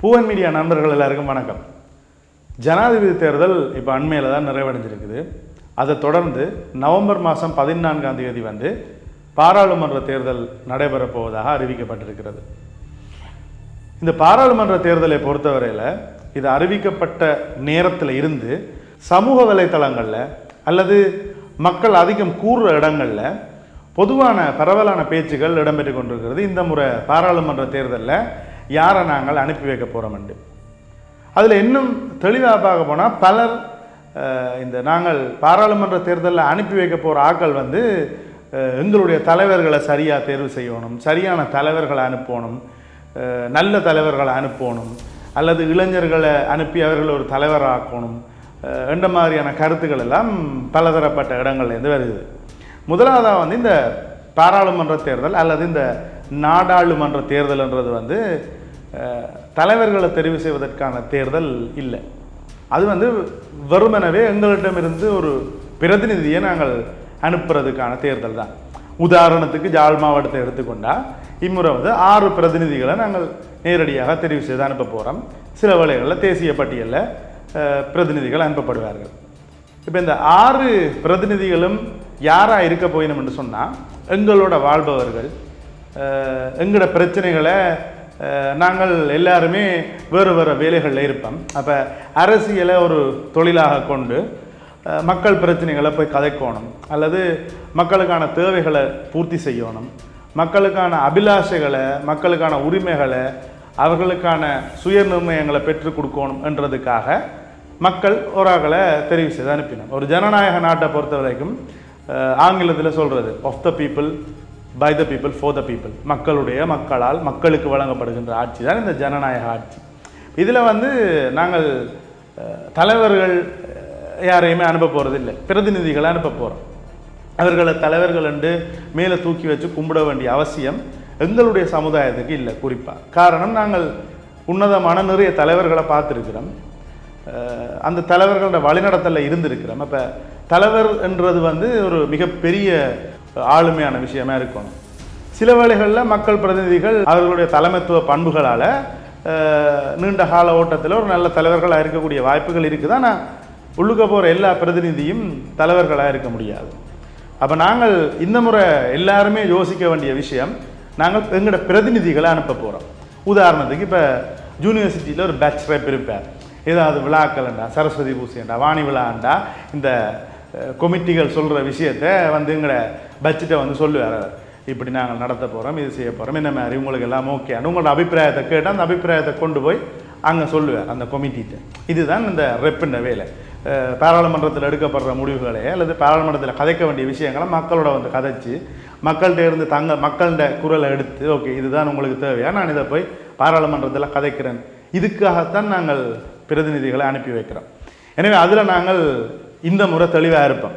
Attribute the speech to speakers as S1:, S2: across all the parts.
S1: பூவன் media நண்பர்கள் எல்லாருக்கும் வணக்கம். ஜனாதிபதி தேர்தல் இப்போ அண்மையில் தான் நிறைவடைஞ்சிருக்குது. அதை தொடர்ந்து நவம்பர் மாதம் பதினான்காம் தேதி வந்து பாராளுமன்ற தேர்தல் நடைபெறப் போவதாக அறிவிக்கப்பட்டிருக்கிறது. இந்த பாராளுமன்ற தேர்தலை பொறுத்தவரையில் இது அறிவிக்கப்பட்ட நேரத்தில் இருந்து சமூக வலைத்தளங்களில் அல்லது மக்கள் அதிகம் கூறுற இடங்களில் பொதுவான பரவலான பேச்சுகள் இடம்பெற்று கொண்டிருக்கிறது. இந்த முறை பாராளுமன்ற தேர்தலில் யாரை நாங்கள் அனுப்பி வைக்க போகிறோம்ண்டு அதில் இன்னும் தெளிவாக பார்க்க போனால் பலர் இந்த நாங்கள் பாராளுமன்ற தேர்தலில் அனுப்பி வைக்க போகிற ஆட்கள் வந்து எங்களுடைய தலைவர்களை சரியாக தேர்வு செய்யணும் சரியான தலைவர்களை அனுப்பணும் நல்ல தலைவர்களை அனுப்பணும் அல்லது இளைஞர்களை அனுப்பி அவர்களை ஒரு தலைவராக்கணும் என்ற மாதிரியான கருத்துக்கள் எல்லாம் பலதரப்பட்ட இடங்கள்லேருந்து வருது. முதலாவதாக வந்து இந்த பாராளுமன்ற தேர்தல் அல்லது இந்த நாடாளுமன்ற தேர்தல்ன்றது வந்து தலைவர்களை தெரிவு செய்வதற்கான தேர்தல் இல்லை. அது வந்து வெறுமெனவே எங்களிடமிருந்து ஒரு பிரதிநிதியை நாங்கள் அனுப்புறதுக்கான தேர்தல் தான். உதாரணத்துக்கு ஜாழ் மாவட்டத்தை எடுத்துக்கொண்டால் இம்முறை வந்து ஆறு பிரதிநிதிகளை நாங்கள் நேரடியாக தெரிவு செய்து அனுப்ப போகிறோம் சில வேளைகளில் தேசிய பட்டியலில் பிரதிநிதிகள் அனுப்பப்படுவார்கள். இப்போ இந்த ஆறு பிரதிநிதிகளும் யாராக இருக்க போயினோம் என்று சொன்னால் எங்களோட வாழ்பவர்கள் எங்களோட பிரச்சனைகளை நாங்கள் எல்லாருமே வேறு வேறு வேலைகளில் இருப்போம். அப்போ அரசியலை ஒரு தொழிலாக கொண்டு மக்கள் பிரச்சனைகளை போய் கதைக்கணும். அல்லது மக்களுக்கான தேவைகளை பூர்த்தி செய்யணும். மக்களுக்கான அபிலாஷைகளை மக்களுக்கான உரிமைகளை அவர்களுக்கான சுய நிர்ணயங்களை பெற்றுக் கொடுக்கணும் என்றதுக்காக மக்கள் ஒரு தெரிவு செய்து அனுப்பினோம். ஒரு ஜனநாயக நாட்டை பொறுத்த வரைக்கும் ஆங்கிலத்தில் சொல்கிறது of the people by the people for the people மக்களுடைய மக்களால் மக்களுக்கு வழங்கப்படுகின்ற ஆட்சி தான் இந்த ஜனநாயக ஆட்சி. இதில் வந்து நாங்கள் தலைவர்கள் யாரையுமே அனுப்ப போகிறதில்லை பிரதிநிதிகளை அனுப்ப போகிறோம் அவர்களை தலைவர்கள் என்று மேலே தூக்கி வச்சு கும்பிட வேண்டிய அவசியம் எங்களுடைய சமுதாயத்துக்கு இல்லை குறிப்பாக காரணம் நாங்கள் உன்னதமான நிறைய தலைவர்களை பார்த்துருக்கிறோம். அந்த தலைவர்களோட வழிநடத்தலில் இருந்திருக்கிறோம். அப்போ தலைவர் என்றது வந்து ஒரு மிகப்பெரிய ஆளுமையான விஷயமா இருக்கணும் சில வேளைகளில் மக்கள் பிரதிநிதிகள் அவர்களுடைய தலைமைத்துவ பண்புகளால் நீண்ட கால ஓட்டத்தில் ஒரு நல்ல தலைவர்களாக இருக்கக்கூடிய வாய்ப்புகள் இருக்குது. ஆனால் உள்ளுக்க போகிற எல்லா பிரதிநிதியும் தலைவர்களாக இருக்க முடியாது. அப்போ நாங்கள் இந்த முறை எல்லாருமே யோசிக்க வேண்டிய விஷயம் நாங்கள் எங்களோட பிரதிநிதிகளை அனுப்ப போகிறோம் உதாரணத்துக்கு இப்போ யூனிவர்சிட்டியில் ஒரு பேட்ச் ரேப் இருப்பார். ஏதாவது விழாக்கள்ண்டா சரஸ்வதி பூசைண்டா வாணி விழாண்டா இந்த கொமிட்டிகள் சொல்கிற விஷயத்த வந்து எங்களோட பட்ஜெட்டை வந்து சொல்லுவார். அவர். இப்படி நாங்கள் நடத்த போகிறோம் இது செய்ய போகிறோம் இந்த மாதிரி? உங்களுக்கு எல்லாம் ஓகே உங்களோட அபிப்பிராயத்தை கேட்டால் அந்த அபிப்பிராயத்தை கொண்டு போய் அங்கே சொல்லுவார் அந்த கொமிட்டிகிட்ட இதுதான் இந்த ரெப்புன்ற வேலை. பாராளுமன்றத்தில் எடுக்கப்படுற முடிவுகளை அல்லது பாராளுமன்றத்தில் கதைக்க வேண்டிய விஷயங்களை மக்களோட வந்து கதைச்சு மக்கள்கிட்ட இருந்து தங்க மக்கள்கிட்ட குரலை எடுத்து ஓகே இதுதான் உங்களுக்கு தேவையா? நான் இதை போய் பாராளுமன்றத்தில் கதைக்கிறேன். இதுக்காகத்தான் நாங்கள் பிரதிநிதிகளை அனுப்பி வைக்கிறோம். எனவே அதில் நாங்கள் இந்த முறை தெளிவாக இருப்போம்.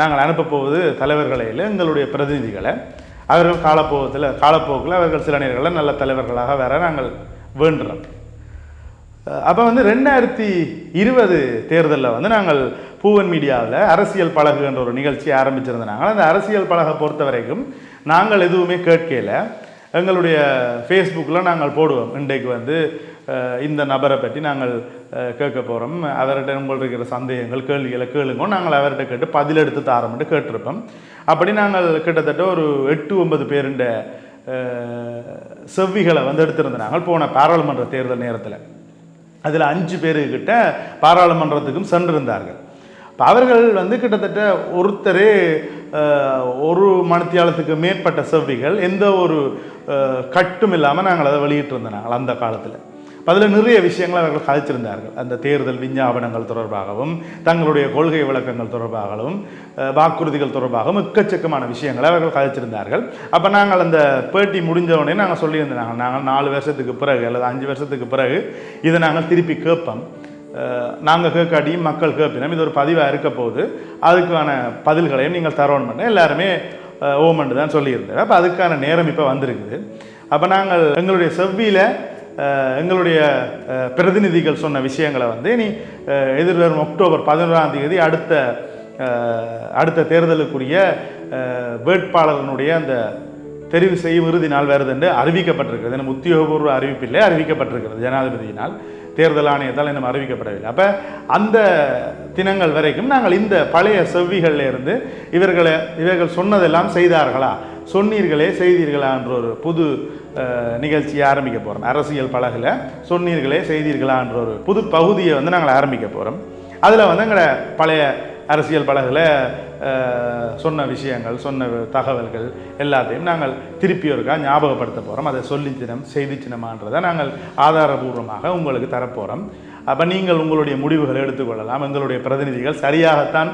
S1: நாங்கள் அனுப்பப் போவது தலைவர்களை இல்லை எங்களுடைய பிரதிநிதிகளை. அவர்கள் காலப்போகத்தில் காலப்போக்கில் அவர்கள் சில நேரங்களில் நல்ல தலைவர்களாக வர நாங்கள் வேண்டுறோம். அப்போ வந்து ரெண்டாயிரத்தி இருபது தேர்தலில் வந்து நாங்கள் பூவன் மீடியாவில் அரசியல் பழகு என்ற ஒரு நிகழ்ச்சி ஆரம்பிச்சிருந்தாங்க அந்த அரசியல் பழகை பொறுத்த வரைக்கும் நாங்கள் எதுவுமே கேட்கல. எங்களுடைய ஃபேஸ்புக்கில் நாங்கள் போடுவோம். இன்றைக்கு வந்து இந்த நபரை பற்றி நாங்கள் கேட்க போகிறோம் அவர்கிட்ட உங்களுக்கு இருக்கிற சந்தேகங்கள் கேள்விகளை கேளுங்க நாங்கள் அவர்கிட்ட கேட்டு பதிலெடுத்து தாரோம்ட்டு கேட்டிருப்போம் அப்படி நாங்கள் கிட்டத்தட்ட ஒரு எட்டு ஒன்பது பேருண்ட செவ்விகளை வந்து எடுத்திருந்தாங்க போன பாராளுமன்ற தேர்தல் நேரத்தில். அதில் அஞ்சு பேருக்கிட்ட பாராளுமன்றத்துக்கும் சென்றிருந்தார்கள். இப்போ அவர்கள் வந்து கிட்டத்தட்ட ஒருத்தரே ஒரு மணித்தியாலத்துக்கு மேற்பட்ட செவ்விகள் எந்த ஒரு கட்டும் இல்லாமல் நாங்கள் அதை வெளியிட்டிருந்தோம் நாங்கள் அந்த காலத்தில். அதில் நிறைய விஷயங்களை அவர்கள் கதைச்சிருந்தார்கள். அந்த தேர்தல் விஞ்ஞாபனங்கள் தொடர்பாகவும் தங்களுடைய கொள்கை விளக்கங்கள் தொடர்பாகவும் வாக்குறுதிகள் தொடர்பாகவும் எக்கச்சக்கமான விஷயங்களை அவர்கள் கதைச்சிருந்தார்கள். அப்போ நாங்கள் அந்த பேட்டி முடிஞ்சவுடனே நாங்கள் சொல்லியிருந்தாங்க நாங்கள் நாலு வருஷத்துக்கு பிறகு அல்லது அஞ்சு வருஷத்துக்கு பிறகு இதை நாங்கள் திருப்பி கேட்போம். நாங்கள் கேட்காட்டியும் மக்கள் கேட்பினோம் இது ஒரு பதிவாக இருக்க போது அதுக்கான பதில்களையும் நீங்கள் தரோன்னு பண்ண. எல்லாருமே அஹ், ஓமண்டு தான் சொல்லியிருந்தேன். அப்போ அதுக்கான நேரம் இப்போ வந்திருக்குது. அப்போ நாங்கள் எங்களுடைய செவ்வியில் எங்களுடைய பிரதிநிதிகள் சொன்ன விஷயங்களை வந்து இனி எதிர்வரும் அக்டோபர் பதினோராம் தேதி அடுத்த அடுத்த தேர்தலுக்குரிய வேட்பாளர்களுடைய அந்த தெரிவு செய்யும் இறுதி நாள் வருது என்று அறிவிக்கப்பட்டிருக்கிறது. எனக்கு உத்தியோகபூர்வ அறிவிப்பிலே அறிவிக்கப்பட்டிருக்கிறது ஜனாதிபதியினால். தேர்தல் ஆணையத்தால் இன்னும் அறிவிக்கப்படவில்லை. அப்போ அந்த தினங்கள் வரைக்கும் நாங்கள் இந்த பழைய செவ்விகளில் இருந்து இவர்களை இவர்கள் சொன்னதெல்லாம் செய்தார்களா? சொன்னீர்களே செய்தீர்களா என்ற ஒரு புது நிகழ்ச்சியை ஆரம்பிக்க போகிறோம் அரசியல் பழகில் சொன்னீர்களே செய்தீர்களா என்ற ஒரு புது பகுதியை வந்து நாங்கள் ஆரம்பிக்க போகிறோம் அதில் வந்து எங்களை பழைய அரசியல் படகில் சொன்ன விஷயங்கள் சொன்ன தகவல்கள் எல்லாத்தையும் நாங்கள் திருப்பி ஒருக்கா ஞாபகப்படுத்த போகிறோம் அதை சொல்லி சின்னம் செய்தி சின்னமான்றதை நாங்கள் ஆதாரபூர்வமாக உங்களுக்கு தரப்போகிறோம் அப்போ நீங்கள் உங்களுடைய முடிவுகளை எடுத்துக்கொள்ளலாம். எங்களுடைய பிரதிநிதிகள் சரியாகத்தான்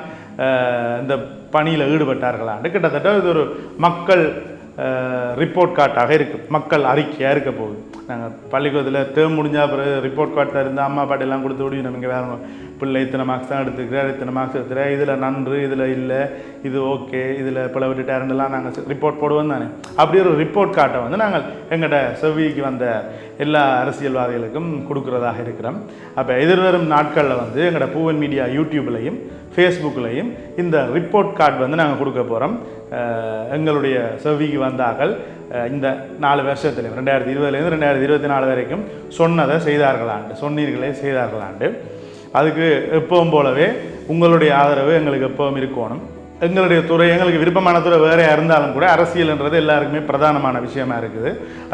S1: இந்த பணியில் ஈடுபட்டார்களான்ட்டு கிட்டத்தட்ட இது ஒரு மக்கள் ரிப்போர்ட் கார்டாக இருக்கும் மக்கள் அறிக்கையாக இருக்க போகுது. நாங்கள் பள்ளிக்கூடத்தில் தேர்வு முடிஞ்சால் பிறகு ரிப்போர்ட் கார்டு தருந்து அம்மா பாட்டெல்லாம் கொடுத்து விடுவோம் நமக்கு வேறு பிள்ளை இத்தனை மார்க்ஸ் தான் எடுத்துக்கிறார் இத்தனை மார்க்ஸ் எடுத்துக்கிறேன் இதில் நன்று இதில் இல்லை இது ஓகே இதில் பிள்ளை விட்டுட்டாருன்னெல்லாம் நாங்கள் ரிப்போர்ட் போடுவோம் தானே. அப்படி ஒரு ரிப்போர்ட் கார்டை வந்து நாங்கள் எங்கள்கிட்ட செவ்விக்கு வந்த எல்லா அரசியல்வாதிகளுக்கும் கொடுக்குறதாக இருக்கிறோம். அப்போ எதிர்வரும் நாட்களில் வந்து எங்களோட பூவன் மீடியா யூடியூப்லேயும் ஃபேஸ்புக்லையும் இந்த ரிப்போர்ட் கார்டு வந்து நாங்கள் கொடுக்க போகிறோம் எங்களுடைய செவ்விக்கு வந்தார்கள். இந்த நாலு வருஷத்துல ரெண்டாயிரத்தி இருபதுலேருந்து ரெண்டாயிரத்தி இருபத்தி நாலு வரைக்கும் சொன்னதை செய்தார்களாண்டு. சொன்னீர்களே செய்தார்களாண்டு. அதுக்கு எப்பவும் போலவே உங்களுடைய ஆதரவு எங்களுக்கு எப்பவும் இருக்கணும். எங்களுடைய துறை எங்களுக்கு விருப்பமான துறை வேறையாக இருந்தாலும் கூட அரசியல்ன்றது எல்லாருக்குமே பிரதானமான விஷயமா இருக்குது.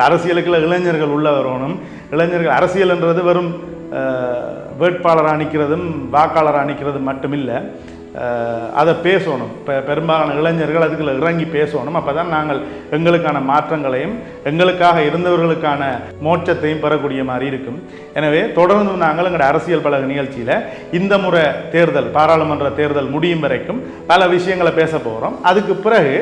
S1: அரசியலுக்குள்ள இளைஞர்கள் உள்ள வரணும். இளைஞர்கள் அரசியல்ன்றது வெறும் வேட்பாளராக நிற்கிறதும் வாக்காளராக நிற்கிறதும் மட்டுமில்லை. அதை பேசணும். இப்போ பெரும்பாலான இளைஞர்கள் அதுக்குள்ள இறங்கி பேசணும். அப்போ தான் நாங்கள் எங்களுக்கான மாற்றங்களையும் எங்களுக்காக இருந்தவர்களுக்கான மோட்சத்தையும் பெறக்கூடிய மாதிரி இருக்கும். எனவே தொடர்ந்து நாங்கள் எங்களுடைய அரசியல் பழக நிகழ்ச்சியில் இந்த முறை தேர்தல் பாராளுமன்ற தேர்தல் முடியும் வரைக்கும் பல விஷயங்களை பேச போகிறோம் அதுக்கு பிறகு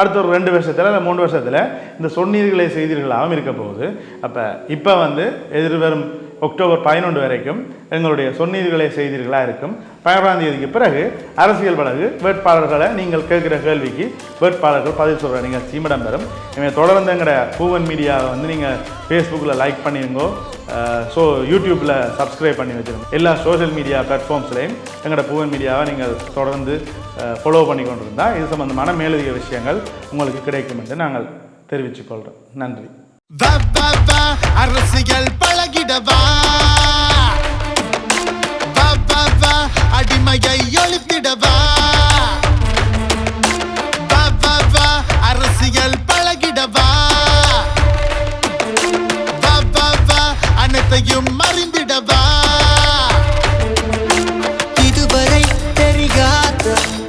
S1: அடுத்த ஒரு ரெண்டு வருஷத்தில் இல்லை மூணு வருஷத்தில் இந்த சொன்னீர்களே செய்தீர்களாகவும் இருக்க போகுது. அப்போ இப்போ வந்து எதிர்வரும் அக்டோபர் பதினொன்று வரைக்கும் எங்களுடைய சொன்னீர்களே செய்தீர்களாக இருக்கும். பதினொன்றாம் தேதிக்கு பிறகு அரசியல் பழகு வேட்பாளர்களை நீங்கள் கேட்குற கேள்விக்கு வேட்பாளர்கள் பதில் சொல்கிற நிகழ்ச்சியும் இடம்பெறும் எனவே தொடர்ந்து எங்களோட பூவன் மீடியாவை வந்து நீங்கள் ஃபேஸ்புக்கில் லைக் பண்ணிருங்கோ ஸோ யூடியூப்பில் சப்ஸ்கிரைப் பண்ணி வச்சுருங்க. எல்லா சோஷியல் மீடியா பிளாட்ஃபார்ம்ஸ்லையும் எங்களோட பூவன் மீடியாவை நீங்கள் தொடர்ந்து ஃபாலோ பண்ணி கொண்டிருந்தால் இது சம்மந்தமான மேலதிக விஷயங்கள் உங்களுக்கு கிடைக்கும் என்று நாங்கள் தெரிவித்துக்கொள்கிறோம் நன்றி.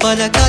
S2: Olha a